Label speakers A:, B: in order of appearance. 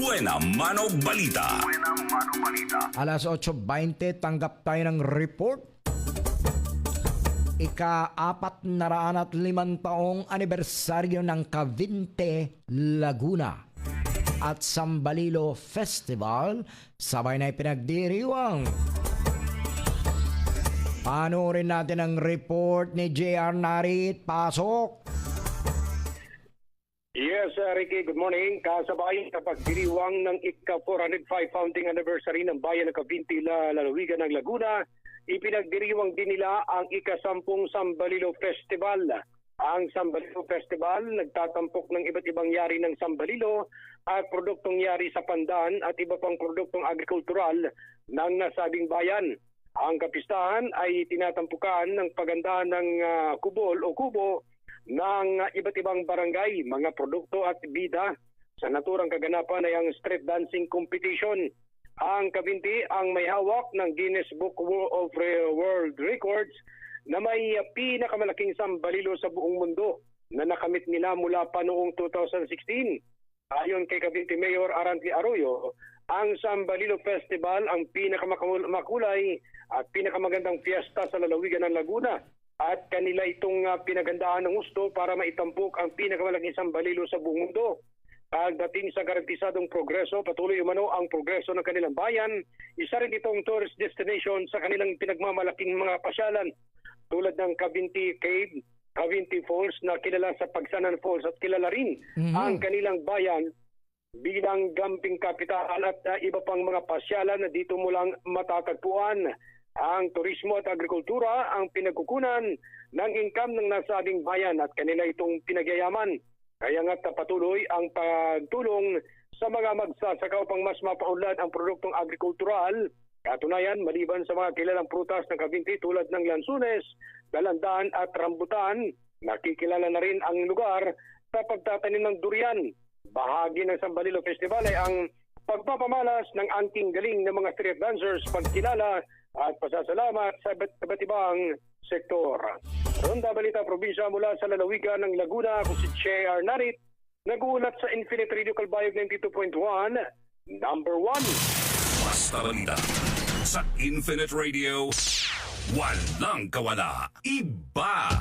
A: Buena Mano Balita.
B: Alas 8.20, tanggap tayo ng report. Ika-apat na raan at limang taong anibersaryo ng Cavite, Laguna at Sambalilo Festival sabay na ipinagdiriwang. Panoorin natin ang report ni JR Narit. Pasok!
C: Yes, uh, Ricky, good morning. Kasabay sa pagdiriwang ng ika-405 founding anniversary ng Bayan ng Cavinti, La Lalawigan ng Laguna, ipinagdiriwang din nila ang ika-sampung Sambalilo Festival. Ang Sambalilo Festival nagtatampok ng iba't ibang yari ng Sambalilo at produktong yari sa pandan at iba pang produktong agrikultural ng nasabing bayan. Ang kapistahan ay tinatampukan ng pagandahan ng ah, kubol o kubo ng iba't ibang barangay, mga produkto at bida. Sa naturang kaganapan ay ang street dancing competition. Ang Kabinti ang may hawak ng Guinness Book of World Records na may pinakamalaking sambalilo sa buong mundo na nakamit nila mula pa noong 2016. Ayon kay Cavite Mayor Aranti Arroyo, ang Sambalilo Festival ang pinakamakulay at pinakamagandang fiesta sa lalawigan ng Laguna at kanila itong uh, pinagandaan ng gusto para maitampok ang pinakamalaking sambalilo sa buong mundo. Pagdating sa garantisadong progreso, patuloy umano ang progreso ng kanilang bayan. Isa rin itong tourist destination sa kanilang pinagmamalaking mga pasyalan tulad ng Cavinti Cave, Cavinti Falls na kilala sa Pagsanan Falls at kilala rin
B: Mhm.
C: ang kanilang bayan bilang gamping kapital at uh, iba pang mga pasyalan na dito mo lang matatagpuan. Ang turismo at agrikultura ang pinagkukunan ng income ng nasabing bayan at kanila itong pinagyayaman. Kaya nga patuloy ang pagtulong sa mga magsasaka upang mas mapaunlad ang produktong agrikultural. Katunayan, maliban sa mga kilalang prutas ng Cavinti tulad ng lansunes, dalandan at rambutan, nakikilala na rin ang lugar sa pagtatanim ng durian. Bahagi ng Sambalilo Festival ay ang pagpapamalas ng anting galing ng mga street dancers, pagkilala at pasasalamat sa iba't iba't ibang sektor. Ronda Balita Probinsya mula sa lalawigan ng Laguna, ako si J.R. Narit, nagulat sa Infinite Radio Calbayog 92.1, number 1.
A: Basta balita. Sa Infinite Radio, walang kawala. Iba.